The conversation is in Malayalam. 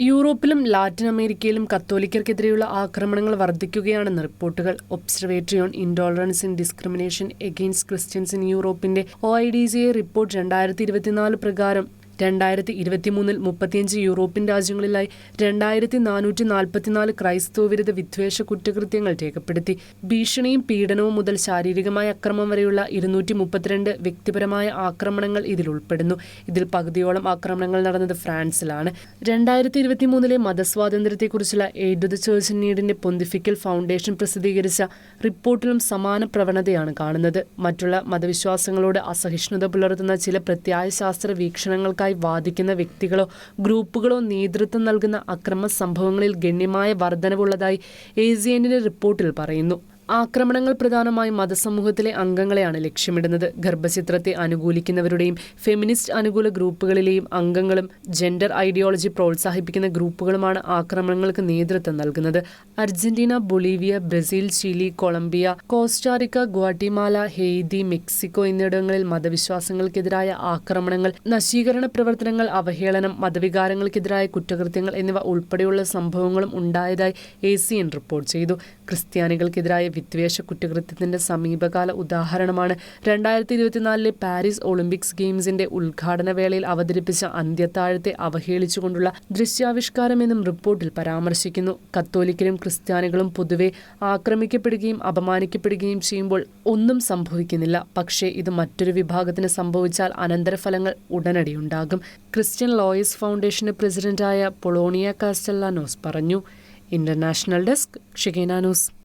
യൂറോപ്പിലും ലാറ്റിൻ അമേരിക്കയിലും കത്തോലിക്കർക്കെതിരെയുള്ള ആക്രമണങ്ങൾ വർദ്ധിക്കുകയാണെന്ന് റിപ്പോർട്ടുകൾ. Observatory on intolerance in discrimination against Christians in യൂറോപ്പിന്റെ O I D C A report രണ്ടായിരത്തി ഇരുപത്തിനാല് പ്രകാരം രണ്ടായിരത്തി ഇരുപത്തിമൂന്നിൽ മുപ്പത്തിയഞ്ച് യൂറോപ്യൻ രാജ്യങ്ങളിലായി രണ്ടായിരത്തി നാനൂറ്റി നാൽപ്പത്തിനാല് ക്രൈസ്തവ വിരുദ്ധ വിദ്വേഷ കുറ്റകൃത്യങ്ങൾ രേഖപ്പെടുത്തി. ഭീഷണിയും പീഡനവും മുതൽ ശാരീരികമായ അക്രമം വരെയുള്ള ഇരുന്നൂറ്റി മുപ്പത്തിരണ്ട് വ്യക്തിപരമായ ആക്രമണങ്ങൾ ഇതിൽ ഉൾപ്പെടുന്നു. ഇതിൽ പകുതിയോളം ആക്രമണങ്ങൾ നടന്നത് ഫ്രാൻസിലാണ്. രണ്ടായിരത്തി ഇരുപത്തിമൂന്നിലെ മതസ്വാതന്ത്ര്യത്തെക്കുറിച്ചുള്ള എയ്ഡ് ദ ചേർച്ച് നീഡിന്റെ പൊന്തിഫിക്കൽ ഫൗണ്ടേഷൻ പ്രസിദ്ധീകരിച്ച റിപ്പോർട്ടിലും സമാന പ്രവണതയാണ് കാണുന്നത്. മറ്റുള്ള മതവിശ്വാസങ്ങളോട് അസഹിഷ്ണുത പുലർത്തുന്ന ചില പ്രത്യായ ശാസ്ത്ര വാദിക്കുന്ന വ്യക്തികളോ ഗ്രൂപ്പുകളോ നേതൃത്വം നൽകുന്ന അക്രമ സംഭവങ്ങളിൽ ഗണ്യമായ വർധനവുള്ളതായി ഏസിയന്റെ റിപ്പോർട്ടിൽ പറയുന്നു. ആക്രമണങ്ങൾ പ്രധാനമായും മതസമൂഹത്തിലെ അംഗങ്ങളെയാണ് ലക്ഷ്യമിടുന്നത്. ഗർഭചിത്രത്തെ അനുകൂലിക്കുന്നവരുടെയും ഫെമിനിസ്റ്റ് അനുകൂല ഗ്രൂപ്പുകളിലെയും അംഗങ്ങളും ജെൻഡർ ഐഡിയോളജി പ്രോത്സാഹിപ്പിക്കുന്ന ഗ്രൂപ്പുകളുമാണ് ആക്രമണങ്ങൾക്ക് നേതൃത്വം നൽകുന്നത്. Argentina Bolivia Brazil Chile Colombia Costa Rica Guatemala Haiti Mexico എന്നിവിടങ്ങളിൽ മതവിശ്വാസങ്ങൾക്കെതിരായ ആക്രമണങ്ങൾ നശീകരണ പ്രവർത്തനങ്ങൾ അവഹേളനം മതവികാരങ്ങൾക്കെതിരായ കുറ്റകൃത്യങ്ങൾ എന്നിവ ഉൾപ്പെടെയുള്ള സംഭവങ്ങളും ഉണ്ടായതായി എ റിപ്പോർട്ട് ചെയ്തു. ക്രിസ്ത്യാനികൾക്കെതിരായ വിദ്വേഷ കുറ്റകൃത്യത്തിന്റെ സമീപകാല ഉദാഹരണമാണ് രണ്ടായിരത്തി ഇരുപത്തിനാലിലെ പാരീസ് ഒളിമ്പിക്സ് ഗെയിംസിന്റെ ഉദ്ഘാടന വേളയിൽ അവതരിപ്പിച്ച അന്ത്യത്താഴത്തെ അവഹേളിച്ചുകൊണ്ടുള്ള ദൃശ്യാവിഷ്കാരം ദൃശ്യാവിഷ്കാരമെന്നും റിപ്പോർട്ടിൽ പരാമർശിക്കുന്നു. കത്തോലിക്കരും ക്രിസ്ത്യാനികളും പൊതുവെ ആക്രമിക്കപ്പെടുകയും അപമാനിക്കപ്പെടുകയും ചെയ്യുമ്പോൾ ഒന്നും സംഭവിക്കുന്നില്ല. പക്ഷേ ഇത് മറ്റൊരു വിഭാഗത്തിന് സംഭവിച്ചാൽ അനന്തരഫലങ്ങൾ ഉടനടി ഉണ്ടാകും ക്രിസ്ത്യൻ ലോയേഴ്സ് ഫൗണ്ടേഷന് പ്രസിഡന്റായ പൊളോണിയ കാസ്റ്റല്ലാനോസ് പറഞ്ഞു. International desk Shekinah news.